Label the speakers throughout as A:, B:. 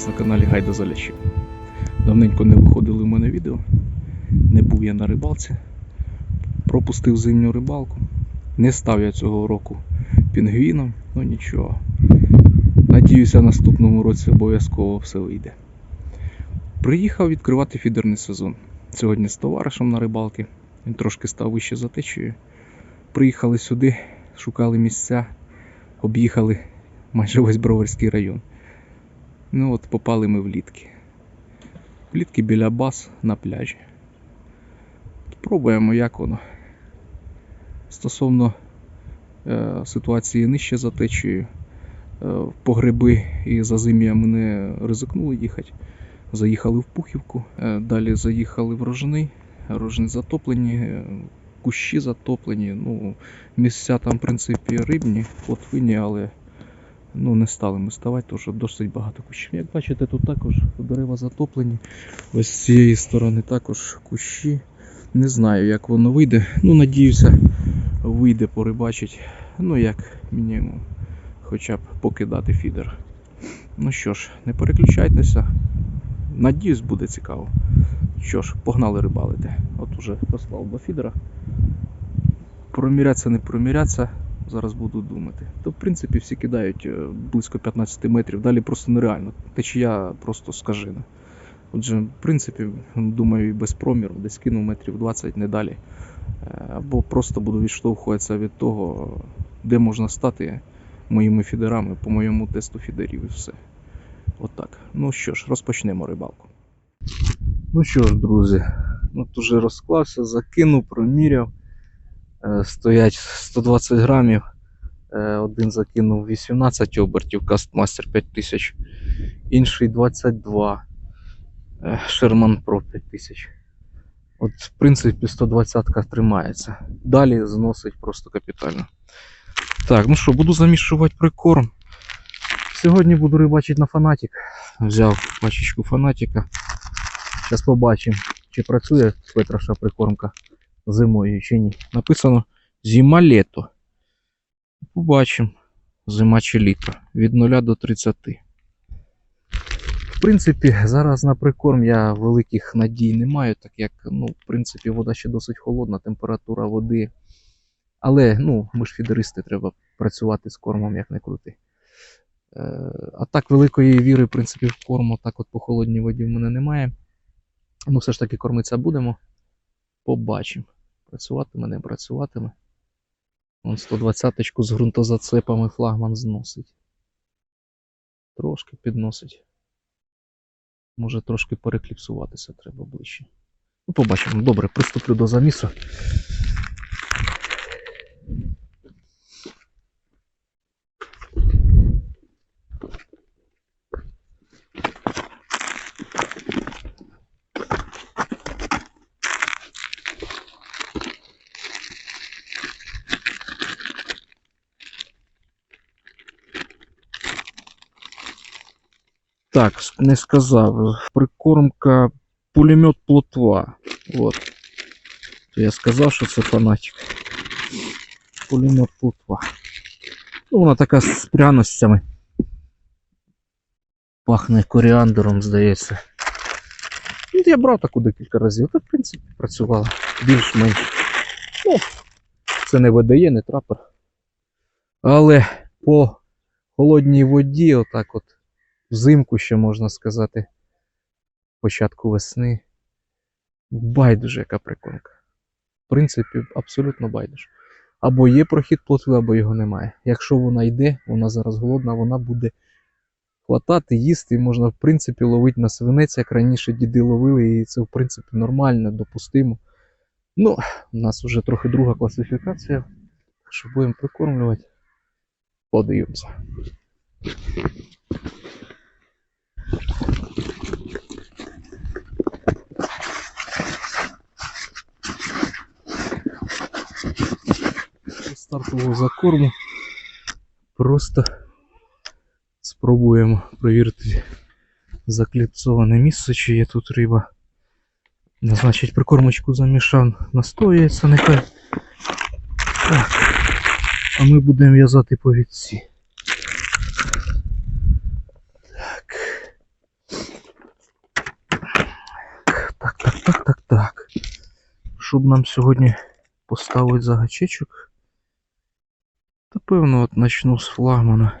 A: Вас на каналі Гайда Залящик. Давненько не виходили в мене відео. Не був я на рибалці. Пропустив зимню рибалку. Не став я цього року пінгвіном, ну нічого. Надіюся, наступному році обов'язково все вийде. Приїхав відкривати фідерний сезон. Сьогодні з товаришем на рибалки. Він трошки став вище за течією. Приїхали сюди, шукали місця, об'їхали майже весь Броварський район. Ну от попали ми в літки. В біля баз на пляжі. Пробуємо, як воно. Стосовно е, ситуації нижче за течією, е, по гриби і за зим'я ми не ризикнули їхати. Заїхали в Пухівку, е, далі заїхали в Рожни, Рожни затоплені, е, кущі затоплені. Ну, місця там, в принципі, рибні, плотвинні, але ну, не стали ми ставати, тому що досить багато кущів. Як бачите, тут також дерева затоплені. Ось з цієї сторони також кущі. Не знаю, як воно вийде. Ну, надіюся, вийде порибачить. Ну, як мінімум, хоча б покидати фідер. Ну що ж, не переключайтеся. Надіюсь, буде цікаво. Що ж, погнали рибалити. От уже послав два фідера. Промірятися, не промірятися, зараз буду думати. То в принципі всі кидають е, близько 15 метрів, далі просто нереально. Течія просто скажена. Отже, в принципі, думаю, і без проміру, десь кинув метрів 20, не далі. Е, Або просто буду відштовхуватися від того, де можна стати моїми фідерами по моєму тесту фідерів і все. Отак. Ну що ж, розпочнемо рибалку. Ну що ж, друзі, от уже розклався, закинув, проміряв. Е, Стоять 120 грамів. Е, Один закинув 18 обертів, Кастмастер 5000, інший 22. е, Sherman Pro 5000. От, в принципі, 120-ка тримається. Далі зносить просто капітально. Так, ну що, буду замішувати прикорм. Сьогодні буду рибачити на фанатик. Взяв пачечку фанатика. Зараз побачимо, чи працює Петраша прикормка зимою чи ні. Написано зима літо. Побачимо. Зима чи літо. Від 0 до 30. В принципі, зараз на прикорм я великих надій не маю, так як, ну, в принципі, вода ще досить холодна, температура води. Але, ну, ми ж фідеристи, треба працювати з кормом, як не крути. Е, а так, великої віри, в принципі, в корм, так от по холодній воді в мене немає. Ну, все ж таки кормитися будемо. Побачимо. Працюватиме, не працюватиме. Вон 120-ку з ґрунтозацепами флагман зносить. Трошки підносить. Може трошки перекліпсуватися треба ближче. Ну, побачимо. Добре, приступлю до замісу. Так, не сказав. Прикормка пулемет плотва. От. Я сказав, що це фанатик. Пулемет плотва. Ну, вона така з пряностями. Пахне коріандером, здається. Ну, я брав таку декілька разів. Та, в принципі, працювала більш-менш. Ну, це не видає, не трапер. Але по холодній воді, отак от взимку ще можна сказати, початку весни. Байдуже яка прикормка. В принципі, абсолютно байдуже. Або є прохід плотви, або його немає. Якщо вона йде, вона зараз голодна, вона буде хватати, їсти, і можна, в принципі, ловити на свинець, як раніше діди ловили, і це, в принципі, нормально, допустимо. Ну, у нас вже трохи друга класифікація. Так що будемо прикормлювати. Подивимося. Стартового закорму. Просто спробуємо перевірити закліпсоване місце, чи є тут риба. Значить, прикормочку замішав, настоюється нехай. Так. А ми будемо в'язати повідці. Так, так, так. Щоб нам сьогодні поставити за гачечок. Та певно, от начну з флагмана.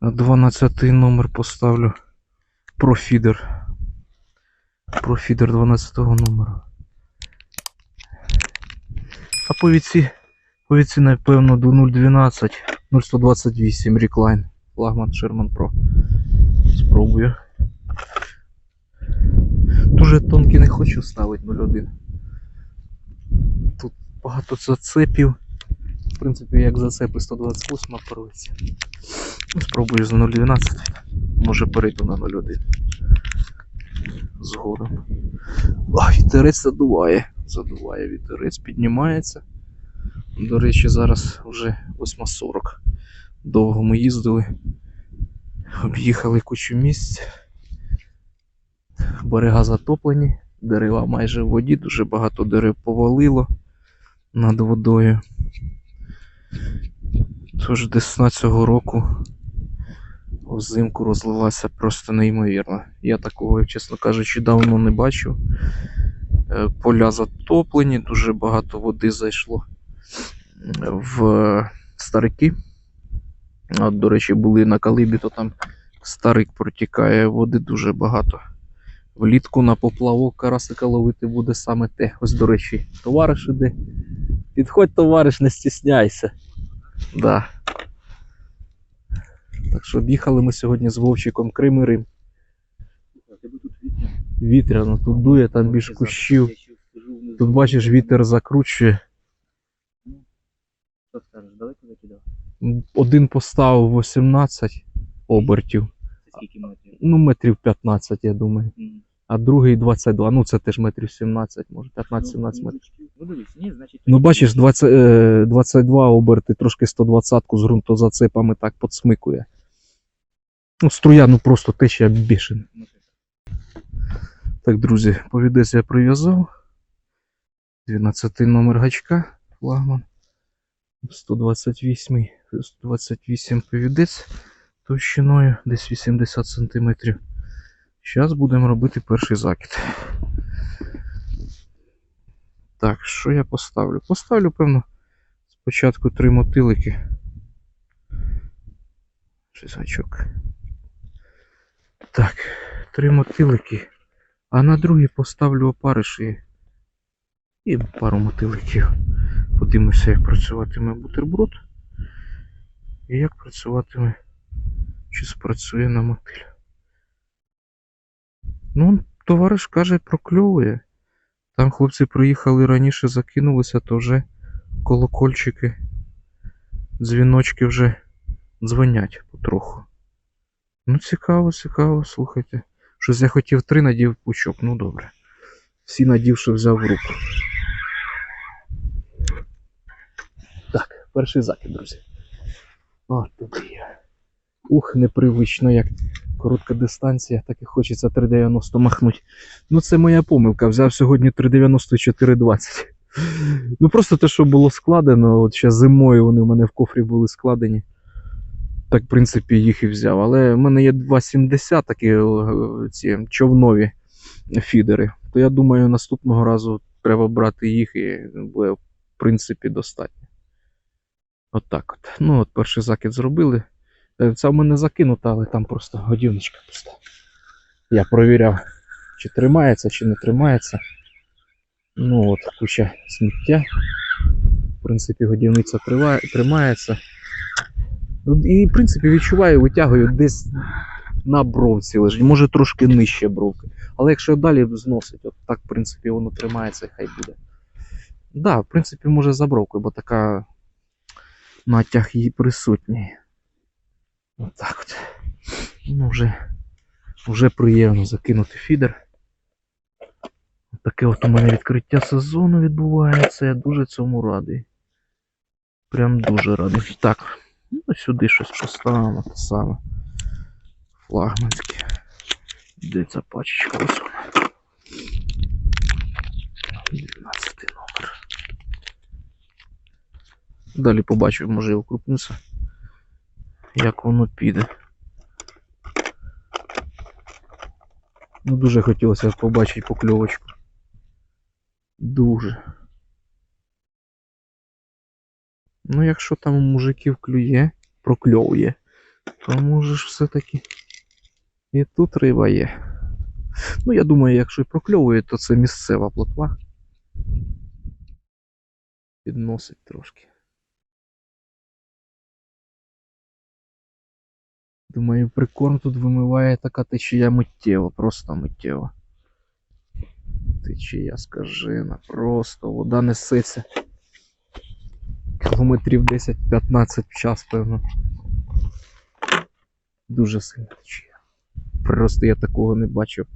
A: На 12 номер поставлю профідер. Профідер 12 номера. А по віці, по віці, напевно, до 0.12, 0128 Recline. Флагман Sherman Pro. Спробую. Дуже тонкий не хочу ставити 0.1. Тут багато зацепів. В принципі, як зацепи 128 порветься. Спробую за 0.12. Може перейду на 0.1. Згодом. А, вітерець задуває. Задуває вітерець, піднімається. До речі, зараз вже 8.40. Довго ми їздили. Об'їхали кучу місць. Берега затоплені, дерева майже в воді, дуже багато дерев повалило над водою. Тож десна цього року взимку розлилася просто неймовірно. Я такого, чесно кажучи, давно не бачив. Е, Поля затоплені, дуже багато води зайшло в старики. От, до речі, були на Калибі, то там старик протікає, води дуже багато. Влітку на поплавок карасика ловити буде саме те. Ось, до речі, товариш іде. Підходь, товариш, не стісняйся. Да. Так що об'їхали ми сьогодні з Вовчиком Крим і Рим. Вітряно, тут дує, там більш кущів. Тут бачиш, вітер закручує.
B: Що скажеш, далеко закидав?
A: Один поставив 18 обертів.
B: Скільки?
A: Ну, метрів 15, я думаю. А другий 22. Ну, це теж метрів 17, може, 15-17 метрів.
B: Ну ні, значить.
A: Ну, бачиш, 20, е, 22 оберти, трошки 120-ку з ґрунтозацепами так подсмикує. Ну, струя, ну просто течія бішена.
B: Ну,
A: Так, друзі, повідець я прив'язав. 12 номер гачка, флагман. 128, 128 повідець товщиною, десь 80 см. Зараз будемо робити перший закид. Так, що я поставлю? Поставлю, певно, спочатку три мотилики. Гачок. Так, три мотилики. А на другий поставлю опариші і пару мотиликів. Подивимося, як працюватиме бутерброд. І як працюватиме, чи спрацює на мотиль. Ну, товариш каже, прокльовує. Там хлопці приїхали раніше, закинулися, то вже колокольчики, дзвіночки вже дзвонять потроху. Ну, цікаво, цікаво, слухайте. Щось я хотів три надів пучок, ну добре. Всі надівши взяв в руку. Так, перший закид, друзі. О, туди я. Ух, непривично, як коротка дистанція, так і хочеться 3,90 махнути. Ну, це моя помилка. Взяв сьогодні 3,94,20. Ну просто те, що було складено, от ще зимою вони в мене в кофрі були складені. Так, в принципі, їх і взяв. Але в мене є 2,70 такі е, ці човнові фідери. То я думаю, наступного разу треба брати їх і буде, в принципі, достатньо. От так от. Ну, от перший закид зробили. Е, Це в мене закинуто, але там просто годівничка пуста. Я провіряв, чи тримається, чи не тримається. Ну от, куча сміття. В принципі, годівниця тримається. І, в принципі, відчуваю, витягую десь на бровці лежить, може трошки нижче бровки. Але якщо далі зносить, от так, в принципі, воно тримається і хай буде. Так, да, в принципі, може за бровкою, бо така натяг її присутній. Отак от. Ну, вже, вже приємно закинути фідер. Таке от у мене відкриття сезону відбувається. Я дуже цьому радий. Прям дуже радий. Так, ну сюди щось поставимо те саме. Флагманське. Де ця пачечка ось вона. 12 номер. Далі побачу, може я укрупнуся. Як воно піде. Ну, дуже хотілося побачити покльовочку. Дуже. Ну, якщо там мужиків клює, прокльовує, то може ж все-таки і тут риба є. Ну, я думаю, якщо і прокльовує, то це місцева плотва. Підносить трошки. Думаю, прикорм тут вимиває така течія миттєво, просто миттєво. Течія скажена, просто вода несеться. Кілометрів 10-15 в час, певно. Дуже сильна течія. Просто я такого не бачив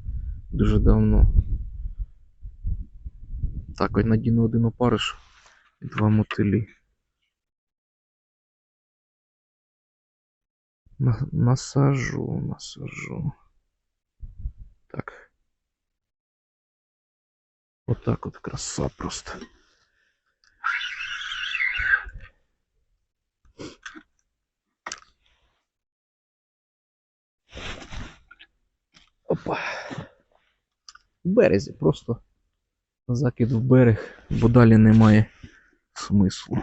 A: дуже давно. Так, ось надіну один опариш і два мотилі. Насажу, насажу. Так. Отак от краса просто. Опа. В березі просто закид в берег, бо далі немає смислу.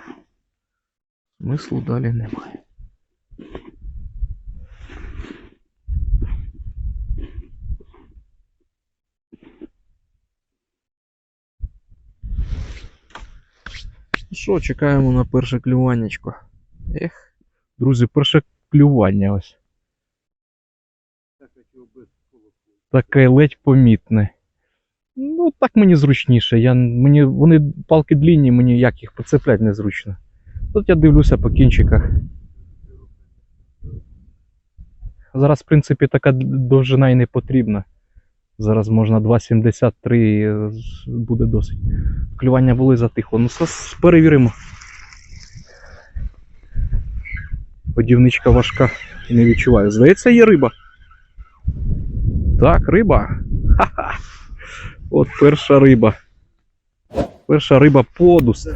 A: Смислу далі немає. Що, чекаємо на перше клюваннячко. Ех, друзі, перше клювання ось. Таке ледь помітне. Ну, так мені зручніше. Я, мені, вони палки длінні, мені як їх поцепляти незручно. Тут я дивлюся по кінчиках. Зараз, в принципі, така довжина і не потрібна. Зараз можна 2,73 е, буде досить. Клювання були затихло. Ну, зараз перевіримо. Подівничка важка не відчуваю. Здається, є риба. Так, риба. Ха-ха. От перша риба. Перша риба подуст.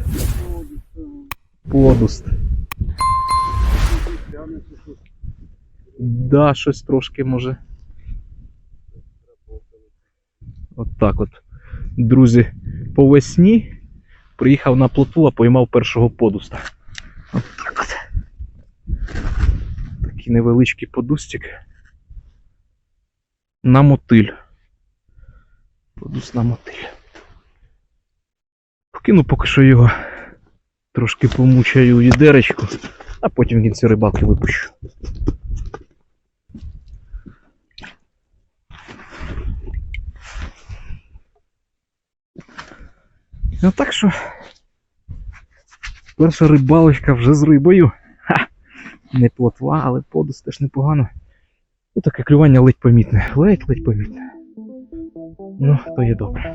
A: Подуст. Да, щось трошки може. От так от. Друзі, по весні приїхав на плотву, а поймав першого подуста. От так от. Такий невеличкий подустик. На мотиль. Подуст на мотиль. Покину поки що його. Трошки помучаю у відеречку, а потім в кінці рибалки випущу. Ну так що. Перша рибалочка вже з рибою. Ха! Не плотва, але подус теж непогано. Ну таке клювання ледь помітне. Ледь-ледь помітне. Ну, то є добре.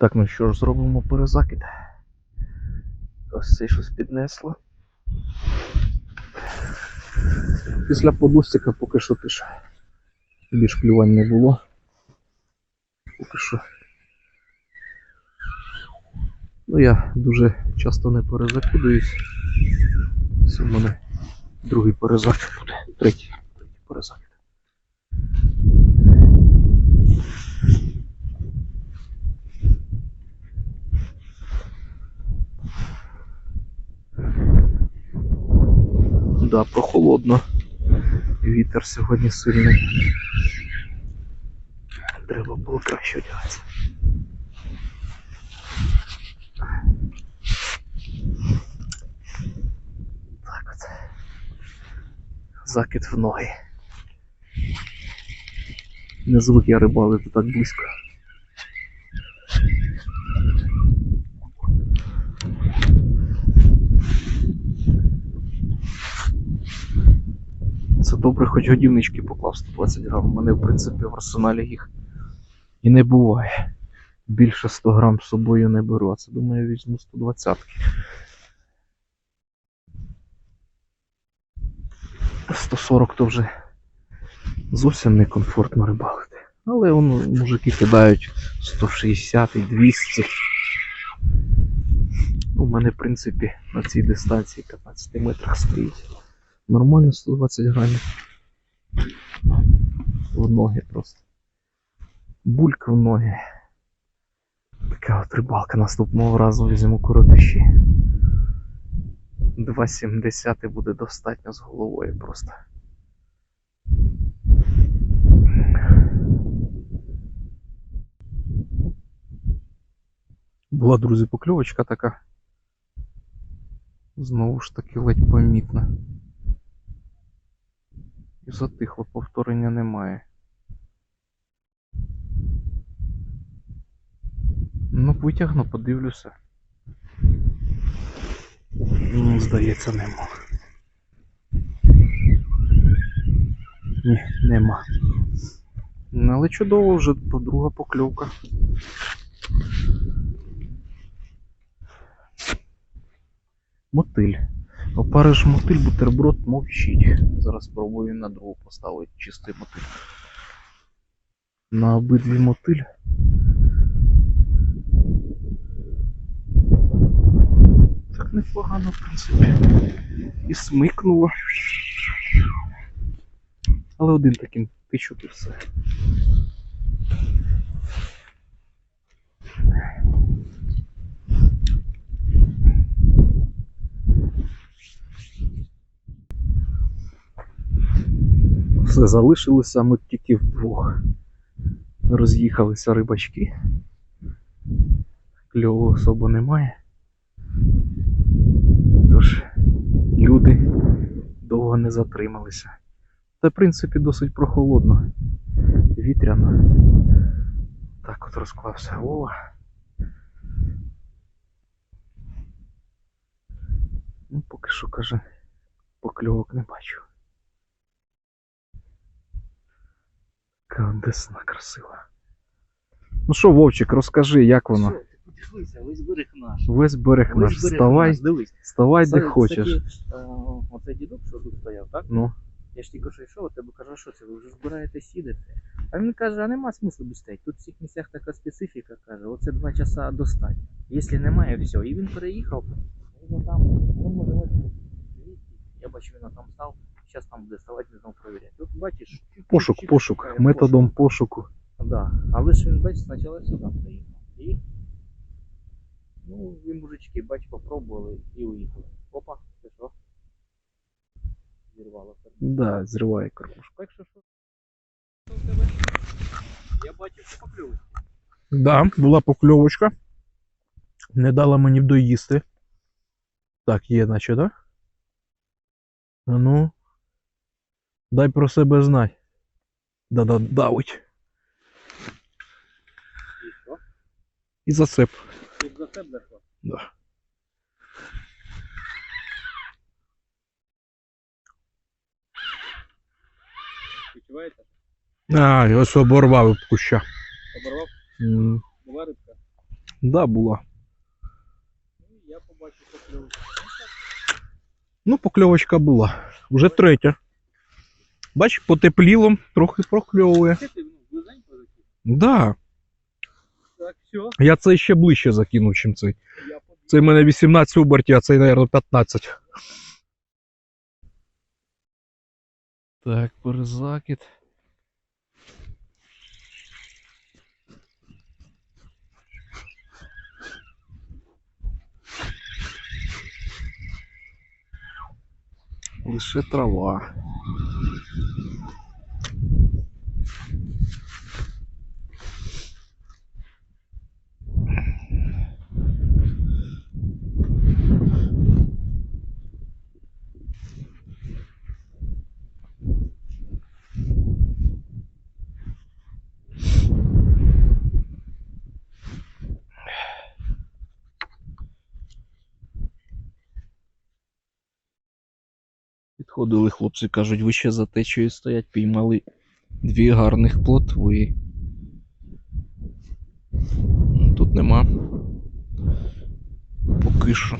A: Так, ну що ж, зробимо перезакид. Ось це щось піднесло. Після подустика поки що теж більш клювань не було. Поки що. Ну я дуже часто не перезакидуюсь. Це в мене другий перезакид буде. Третій, третій перезакид. Да, прохолодно. Вітер сьогодні сильний. Треба було краще одягатися. Так от. Закид в ноги. Не звик я рибалити так близько. Навіть годівнички поклав 120 грам. У мене, в принципі, в арсеналі їх і не буває. Більше 100 грам з собою не беру, а це думаю візьму 120. 140 то вже зовсім некомфортно рибалити. Але воно мужики кидають 160 і 200. У мене, в принципі, на цій дистанції 15 метрах стоїть. Нормально 120 грамів. В ноги просто. Булька в ноги. Така от рибалка наступного разу візьму коропіші. 2,70 буде достатньо з головою просто. Була, друзі, покльовочка така. Знову ж таки ледь помітна. І затихло, повторення немає. Ну, витягну, подивлюся. Ну, здається, нема. Ні, нема. Але чудово вже друга покльовка. Мотиль. Опариш мотиль, бутерброд мовчить. Зараз спробую на другу поставити чистий мотиль. На обидві мотиль. Так непогано, в принципі. І смикнуло. Але один таким тичок і все. Залишилися ми тільки вдвох. Роз'їхалися рибачки. Кльову особо немає. Тож люди довго не затрималися. Та в принципі досить прохолодно. Вітряно. Так от розклався Вова. Ну, поки що каже, покльовок не бачу. Яка десна красива. Ну що, Вовчик, розкажи, як воно?
B: Подивися, весь берег наш.
A: Весь берег наш.
B: Весь берег
A: Вставай,
B: наш, дивись.
A: вставай де
B: Кстати,
A: хочеш.
B: е, Оцей дідок, що тут стояв, так?
A: Ну,
B: Я ж тільки що йшов, а тебе каже, що це, ви вже збираєте сідати. А він каже, а нема смислу би. Тут в цих місцях така специфіка, каже, оце два часа достатньо. Якщо немає, все. І він переїхав, він там, ну може ось. Я бачу, він там став, зараз там буде ставати, не знав перевіряти. Тут бачиш, чуть-чуть
A: пошук,
B: чуть-чуть
A: пошук.
B: шукає
A: Методом пошуку.
B: пошук. Да. Але ж він, бачиш, спочатку сюди приїхав. І, ну, ви мужички, бач, попробували і уїхали. Опа, це що? Зірвало.
A: Да, зриває кормушку.
B: Так що що? Я бачив, що поклюв.
A: Да, була покльовочка. Не дала мені доїсти. Так, є, наче, да? А ну. Дай про себе знати. Да-да, давить.
B: І що?
A: І засип.
B: Тут за себе зайшло?
A: Да.
B: Відчуваєте?
A: А, і ось оборвав куща.
B: Оборвав?
A: М,
B: Була рибка?
A: Да, була.
B: Ну, я побачив поклюв.
A: Ну, покльовочка була. Вже третя. Бач, потепліло, трохи прокльовує. Да.
B: Так, все,
A: Я це ще ближче закинув, чим цей. Цей в мене 18 обертів, а цей, мабуть, 15. Так, перезакид. Лише трава. Ходили хлопці, кажуть, ви ще за течею стоять, піймали дві гарних плотви. Ну, Тут нема. Поки що.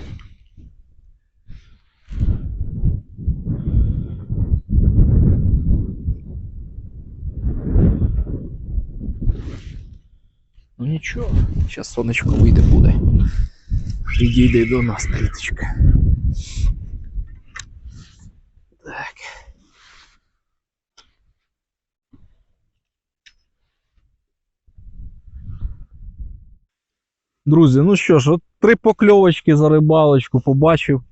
A: Ну нічого, зараз сонечко вийде буде. Підійде до нас пліточка. Друзі, ну що ж, от три покльовочки за рибалочку побачив.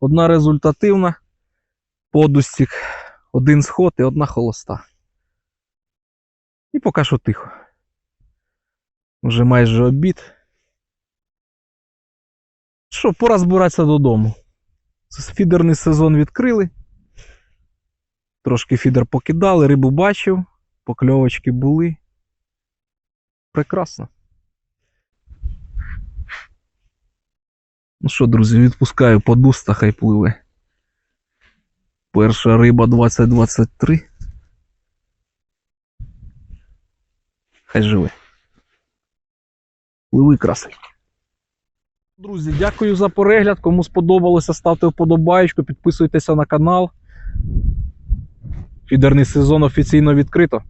A: Одна результативна, подустік, один сход і одна холоста. І поки що тихо. Вже майже обід. Що, пора збиратися додому. Фідерний сезон відкрили. Трошки фідер покидали, рибу бачив, покльовочки були. Прекрасно. Ну що, друзі, відпускаю подуста, хай пливе. Перша риба 2023. Хай живе. Пливи красиві. Друзі, дякую за перегляд. Кому сподобалося, ставте вподобаєчку, підписуйтеся на канал. Фідерний сезон офіційно відкрито.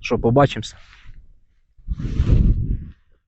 A: Що, побачимося.